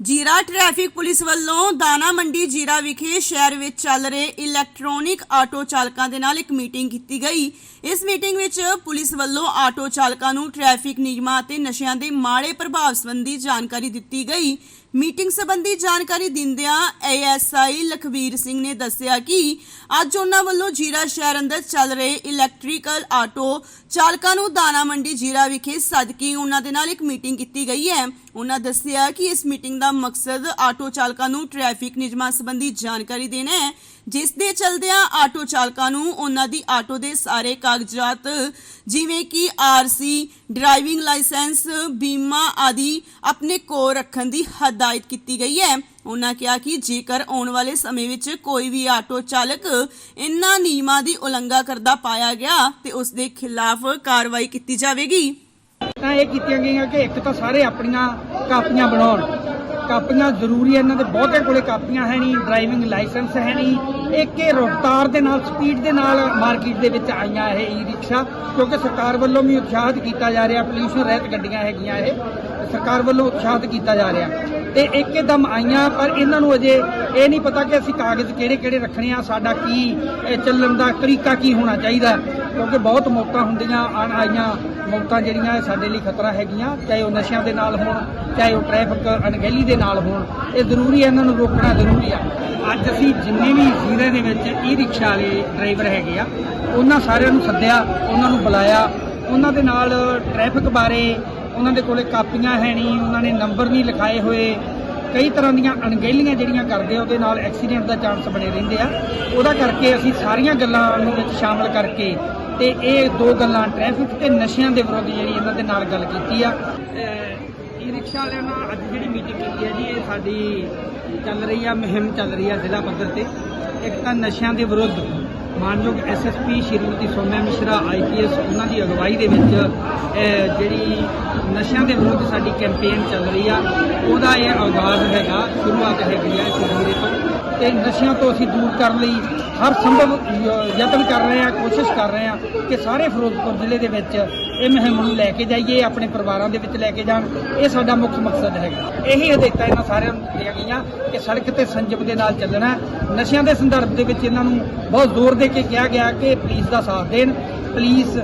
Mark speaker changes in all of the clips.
Speaker 1: ਜੀਰਾ traffic police ਵੱਲੋਂ ਦਾਣਾ ਮੰਡੀ ਜੀਰਾ ਵਿਖੇ ਸ਼ਹਿਰ ਵਿੱਚ ਚੱਲ ਰਹੇ ਇਲੈਕਟ੍ਰੋਨਿਕ ਆਟੋ ਚਾਲਕਾਂ ਦੇ ਨਾਲ ਇੱਕ ਮੀਟਿੰਗ ਕੀਤੀ ਗਈ। ਇਸ ਮੀਟਿੰਗ ਵਿੱਚ ਪੁਲਿਸ ਵੱਲੋਂ ਆਟੋ ਚਾਲਕਾਂ ਨੂੰ ਟ੍ਰੈਫਿਕ ਨਿਯਮਾਂ ਅਤੇ ਨਸ਼ਿਆਂ ਦੇ ਮਾੜੇ ਪ੍ਰਭਾਵ ਸੰਬੰਧੀ ਜਾਣਕਾਰੀ ਦਿੱਤੀ ਗਈ। ਮੀਟਿੰਗ ਸੰਬੰਧੀ ਜਾਣਕਾਰੀ ਦਿੰਦਿਆਂ ਏਐਸਆਈ ਲਖਵੀਰ ਸਿੰਘ ਨੇ ਦੱਸਿਆ ਕਿ ਅੱਜ ਉਹਨਾਂ ਵੱਲੋਂ ਜੀਰਾ ਸ਼ਹਿਰ ਅੰਦਰ ਚੱਲ ਰਹੇ ਇਲੈਕਟ੍ਰੀਕਲ ਆਟੋ ਚਾਲਕਾਂ ਨੂੰ ਦਾਣਾ ਮੰਡੀ ਜੀਰਾ ਵਿਖੇ ਸਦਕੀ ਉਹਨਾਂ ਦੇ ਨਾਲ ਇੱਕ ਮੀਟਿੰਗ ਕੀਤੀ ਗਈ ਹੈ। ਉਹਨਾਂ ਦੱਸਿਆ ਕਿ ਇਸ ਮੀਟਿੰਗ ਦਾ ਮਕਸਦ ਆਟੋ ਚਾਲਕਾਂ ਨੂੰ ਟ੍ਰੈਫਿਕ ਨਿਯਮਾਂ ਸੰਬੰਧੀ ਜਾਣਕਾਰੀ ਦੇਣਾ ਹੈ। ਜਿਸ ਦੇ ਚਲਦਿਆਂ ਆਟੋ ਚਾਲਕਾਂ ਨੂੰ ਉਹਨਾਂ ਦੀ ਆਟੋ ਦੇ ਸਾਰੇ ਕਾਗਜ਼ਾਤ ਜਿਵੇਂ ਕਿ ਆਰਸੀ ਡਰਾਈਵਿੰਗ ਲਾਇਸੈਂਸ, ਬੀਮਾ ਆਦਿ ਆਪਣੇ ਕੋਲ ਰੱਖਣ ਦੀ ਹੱਦ ਹਦਾਇਤ ਕੀਤੀ ਗਈ ਹੈ। ਉਹਨਾਂ ਕਿਹਾ ਕਿ ਜੇਕਰ ਆਉਣ ਵਾਲੇ ਸਮੇਂ ਵਿੱਚ ਕੋਈ ਵੀ ਆਟੋ ਚਾਲਕ ਇਨ੍ਹਾਂ ਨਿਯਮਾਂ ਦੀ ਉਲੰਘਣਾ ਕਰਦਾ ਪਾਇਆ ਗਿਆ, ਤੇ ਉਸ ਦੇ ਖਿਲਾਫ ਕਾਰਵਾਈ ਕੀਤੀ ਜਾਵੇਗੀ।
Speaker 2: ਤਾਂ ਇਹ ਕੀਤੀਆਂ ਗਈਆਂ ਕਿ ਇੱਕ ਤਾਂ ਸਾਰੇ ਆਪਣੀਆਂ ਕਾਪੀਆਂ ਬਣਾਉਣ। ਕਾਪੀਆਂ ਜ਼ਰੂਰੀ ਹੈ, ਇਹਨਾਂ ਦੇ ਬਹੁਤੇ ਕੋਲੇ ਕਾਪੀਆਂ ਹੈ ਨਹੀਂ, ਡਰਾਈਵਿੰਗ ਲਾਇਸੈਂਸ ਹੈ ਨਹੀਂ। ਇੱਕ ਇਹ ਰਫ਼ਤਾਰ ਦੇ ਨਾਲ, ਸਪੀਡ ਦੇ ਨਾਲ ਮਾਰਕੀਟ ਦੇ ਵਿੱਚ ਆਈਆਂ ਇਹ ਈ ਰਿਕਸ਼ਾ ਕਿਉਂਕਿ ਸਰਕਾਰ ਵੱਲੋਂ ਵੀ ਉਤਸ਼ਾਹਿਤ ਕੀਤਾ ਜਾ ਰਿਹਾ ਪੋਲਿਊਸ਼ਨ ਰਹਿਤ ਗੱਡੀਆਂ ਹੈਗੀਆਂ ਇਹ। ਸਰਕਾਰ ਵੱਲੋਂ ਉਤਸ਼ਾਹਿਤ ਕੀਤਾ ਜਾ ਰਿਹਾ। ਤੇ ਇੱਕਦਮ ਆਈਆਂ, ਪਰ ਇਹਨਾਂ ਨੂੰ ਅਜੇ ਇਹ ਨਹੀਂ ਪਤਾ ਕਿ ਅਸੀਂ ਕਾਗਜ਼ ਕਿਹੜੇ ਕਿਹੜੇ ਰੱਖਣੇ ਆ, ਸਾਡਾ ਕੀ ਚੱਲਣ ਦਾ ਤਰੀਕਾ ਕੀ ਹੋਣਾ ਚਾਹੀਦਾ। ਕਿਉਂਕਿ ਬਹੁਤ ਮੌਤਾਂ ਹੁੰਦੀਆਂ ਆਣ ਆਈਆਂ ਮੌਤਾਂ ਜਿਹੜੀਆਂ ਸਾਡੇ ਲਈ ਖਤਰਾ ਹੈਗੀਆਂ, ਚਾਹੇ ਉਹ ਨਸ਼ਿਆਂ ਦੇ ਨਾਲ ਹੋਣ, ਚਾਹੇ ਉਹ ਟ੍ਰੈਫਿਕ ਅਣਗਹਿਲੀ ਦੇ ਨਾਲ ਹੋਣ, ਇਹ ਜ਼ਰੂਰੀ ਹੈ, ਇਹਨਾਂ ਨੂੰ ਰੋਕਣਾ ਜ਼ਰੂਰੀ ਆ। ਅੱਜ ਅਸੀਂ ਜਿੰਨੇ ਵੀ ਜ਼ਿਲ੍ਹੇ ਦੇ ਵਿੱਚ ਈ ਰਿਕਸ਼ਾ ਵਾਲੇ ਡਰਾਈਵਰ ਹੈਗੇ ਆ, ਉਹਨਾਂ ਸਾਰਿਆਂ ਨੂੰ ਸੱਦਿਆ, ਉਹਨਾਂ ਨੂੰ ਬੁਲਾਇਆ, ਉਹਨਾਂ ਦੇ ਨਾਲ ਟ੍ਰੈਫਿਕ ਬਾਰੇ ਉਹਨਾਂ ਦੇ ਕੋਲੇ ਕਾਪੀਆਂ ਹੈ ਨਹੀਂ, ਉਹਨਾਂ ਨੇ ਨੰਬਰ ਨਹੀਂ ਲਿਖਾਏ ਹੋਏ। ਕਈ ਤਰ੍ਹਾਂ ਦੀਆਂ ਅਣਗਹਿਲੀਆਂ ਜਿਹੜੀਆਂ ਕਰਦੇ ਆ, ਉਹਦੇ ਨਾਲ ਐਕਸੀਡੈਂਟ ਦਾ ਚਾਂਸ ਬਣੇ ਰਹਿੰਦੇ ਆ। ਉਹਦਾ ਕਰਕੇ ਅਸੀਂ ਸਾਰੀਆਂ ਗੱਲਾਂ ਨੂੰ ਵਿੱਚ ਸ਼ਾਮਲ ਕਰਕੇ ਤੇ ਇਹ ਦੋ ਗੱਲਾਂ ਟ੍ਰੈਫਿਕ ਤੇ ਨਸ਼ਿਆਂ ਦੇ ਵਿਰੁੱਧ ਜਿਹੜੀ ਇਹਨਾਂ ਦੇ ਨਾਲ ਗੱਲ ਕੀਤੀ ਆ। ਈ ਰਿਕਸ਼ਾ ਵਾਲਿਆਂ ਨਾਲ ਅੱਜ ਜਿਹੜੀ ਮੀਟਿੰਗ ਕੀਤੀ ਹੈ ਜੀ, ਇਹ ਸਾਡੀ ਚੱਲ ਰਹੀ ਆ, ਮੁਹਿੰਮ ਚੱਲ ਰਹੀ ਆ ਜ਼ਿਲ੍ਹਾ ਪੱਧਰ ਤੇ। ਇੱਕ ਤਾਂ ਨਸ਼ਿਆਂ ਦੇ ਵਿਰੁੱਧ ਮਾਨਯੋਗ ਐਸਐਸਪੀ ਸ਼੍ਰੀਮਤੀ ਸੋਮਿਆ ਮਿਸ਼ਰਾ ਆਈਪੀਐਸ ਉਹਨਾਂ ਦੀ ਅਗਵਾਈ ਦੇ ਵਿੱਚ ਜਿਹੜੀ ਨਸ਼ਿਆਂ ਦੇ ਵਿਰੁੱਧ ਸਾਡੀ ਕੈਂਪੇਨ ਚੱਲ ਰਹੀ ਆ, ਉਹਦਾ ਇਹ ਆਗਾਜ਼ ਹੈਗਾ, ਸ਼ੁਰੂਆਤ ਹੈਗੀ ਆ ਇਸ ਤੋਂ। ਤੇ ਨਸ਼ਿਆਂ ਤੋਂ ਅਸੀਂ ਦੂਰ ਕਰਨ ਲਈ ਹਰ ਸੰਭਵ ਯਤਨ ਕਰ ਰਹੇ ਆ, ਕੋਸ਼ਿਸ਼ ਕਰ ਰਹੇ ਆ ਕਿ ਸਾਰੇ ਫਿਰੋਜ਼ਪੁਰ ਜ਼ਿਲ੍ਹੇ ਦੇ ਵਿੱਚ ਇਹ ਮੁਹਿੰਮ ਨੂੰ ਲੈ ਕੇ ਜਾਈਏ, ਆਪਣੇ ਪਰਿਵਾਰਾਂ ਦੇ ਵਿੱਚ ਲੈ ਕੇ ਜਾਣ। ਇਹ ਸਾਡਾ ਮੁੱਖ ਮਕਸਦ ਹੈਗਾ। ਇਹੀ ਹਦਾਇਤਾਂ ਇਹਨਾਂ ਸਾਰਿਆਂ ਨੂੰ ਦਿੱਤੀਆਂ ਗਈਆਂ ਕਿ ਸੜਕ ਤੇ ਸੰਜਮ ਦੇ ਨਾਲ ਚੱਲਣਾ, ਨਸ਼ਿਆਂ ਦੇ ਸੰਦਰਭ ਦੇ ਵਿੱਚ ਇਹਨਾਂ ਨੂੰ ਬਹੁਤ ਜ਼ੋਰ ਦੇ ਦੇ ਕੇ ਕਿਹਾ ਗਿਆ ਕਿ ਪੁਲਿਸ ਦਾ ਸਾਥ ਦੇਣ। ਪੁਲਿਸ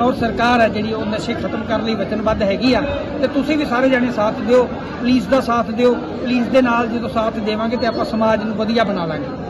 Speaker 2: ਔਰ ਸਰਕਾਰ ਹੈ ਜਿਹੜੀ ਉਹ ਨਸ਼ੇ ਖਤਮ ਕਰਨ ਲਈ ਵਚਨਬੱਧ ਹੈਗੀ ਆ। ਤੇ ਤੁਸੀਂ ਵੀ ਸਾਰੇ ਜਣੇ ਸਾਥ ਦਿਓ, ਪੁਲਿਸ ਦਾ ਸਾਥ ਦਿਓ। ਪੁਲਿਸ ਦੇ ਨਾਲ ਜਦੋਂ ਸਾਥ ਦੇਵਾਂਗੇ ਤੇ ਆਪਾਂ ਸਮਾਜ ਨੂੰ ਵਧੀਆ ਬਣਾ ਲਾਂਗੇ।